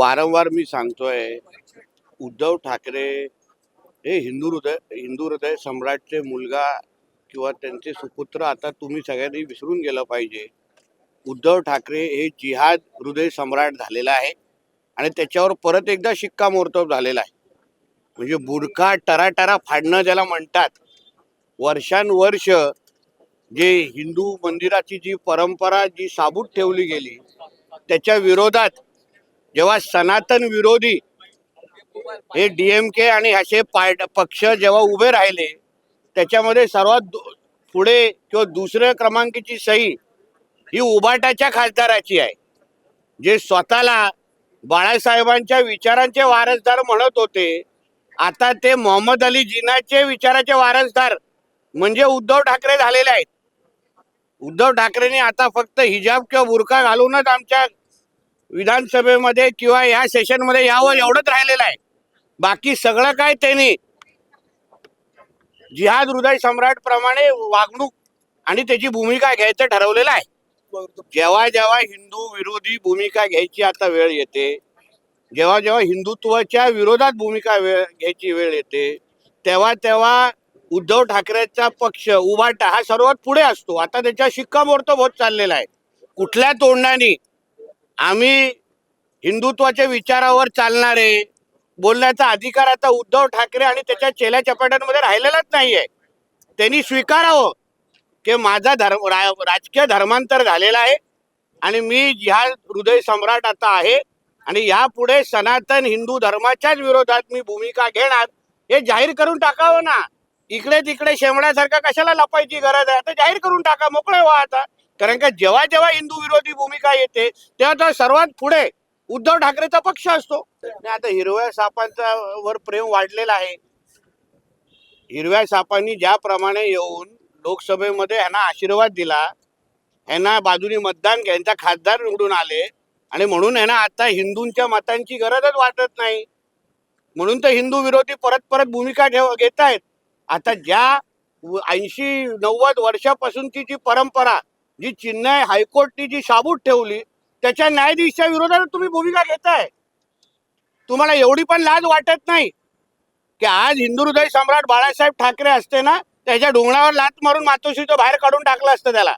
वारंवार मी सांगतोय उद्धव ठाकरे हे हिंदू हृदय हिंदू हृदय सम्राटचे मुलगा किंवा त्यांचे सुपुत्र आता तुम्ही सगळ्यांनी विसरून गेलं पाहिजे. उद्धव ठाकरे हे जिहाद हृदय सम्राट झालेला आहे आणि त्याच्यावर परत एकदा शिक्कामोर्तब झालेला आहे. म्हणजे बुडखा टराटरा फाडणं ज्याला म्हणतात वर्षानुवर्ष जे हिंदू मंदिराची जी परंपरा जी साबूत ठेवली गेली त्याच्या विरोधात जेव्हा सनातन विरोधी हे डीएमके आणि असे पार्ट पक्ष जेव्हा उभे राहिले त्याच्यामध्ये सर्वात पुढे किंवा दुसऱ्या क्रमांकाची सही ही उबाटाच्या खासदाराची आहे. जे स्वतःला बाळासाहेबांच्या विचारांचे वारसदार म्हणत होते आता ते मोहम्मद अली जिनाचे विचाराचे वारसदार म्हणजे उद्धव ठाकरे झालेले आहेत. उद्धव ठाकरेंनी आता फक्त हिजाब किंवा बुरखा घालूनच आमच्या विधानसभेमध्ये किंवा या सेशनमध्ये यावर एवढंच राहिलेलं आहे. बाकी सगळं काय त्यांनी जिहाद हृदय सम्राट प्रमाणे वागणूक आणि त्याची भूमिका घ्यायचं ठरवलेलं आहे. जेव्हा जेव्हा हिंदू विरोधी भूमिका घ्यायची आता वेळ येते जेव्हा जेव्हा हिंदुत्वाच्या विरोधात भूमिका वेळ घ्यायची वेळ येते तेव्हा तेव्हा उद्धव ठाकरेचा पक्ष उभाटा हा सर्वात पुढे असतो. आता त्याच्या शिक्कामोर्तब होत चाललेला आहे. कुठल्या तोंडाने आम्ही हिंदुत्वाच्या विचारावर चालणारे बोलण्याचा अधिकार आता उद्धव ठाकरे आणि त्याच्या चेल्या चपाट्यांमध्ये राहिलेलाच नाहीये. त्यांनी स्वीकारावं की माझा धर्म रा- राजकीय धर्मांतर झालेला आहे आणि मी ह्या हृदय सम्राट आता आहे आणि यापुढे सनातन हिंदू धर्माच्याच विरोधात मी भूमिका घेणार हे जाहीर करून टाकावं ना. इकडे तिकडे शेमण्यासारखं कशाला लपायची गरज आहे? आता जाहीर करून टाका मोकळे व्हा आता. कारण का जेव्हा जेव्हा हिंदू विरोधी भूमिका येते तेव्हा तर सर्वात पुढे उद्धव ठाकरेचा पक्ष असतो. आता हिरव्या सापांचा वर प्रेम वाढलेला आहे. हिरव्या सापांनी ज्याप्रमाणे येऊन लोकसभेमध्ये यांना आशीर्वाद दिला यांना बाजूने मतदान यांचा खासदार निवडून आले आणि म्हणून यांना आता हिंदूंच्या मतांची गरजच वाटत नाही. म्हणून तर हिंदू विरोधी परत परत भूमिका ठेव घेत आहेत आता ज्या ऐंशी नव्वद वर्षापासूनची जी परंपरा जी चेन्नई हायकोर्टनी जी साबूत ठेवली त्याच्या न्यायाधीशच्या विरोधात तुम्ही भूमिका घेताय. तुम्हाला एवढी पण लाज वाटत नाही की आज हिंदू हृदय सम्राट बाळासाहेब ठाकरे असते ना त्याच्या डोंगरावर लात मारून मातोश्रीचं बाहेर काढून टाकलं असतं त्याला.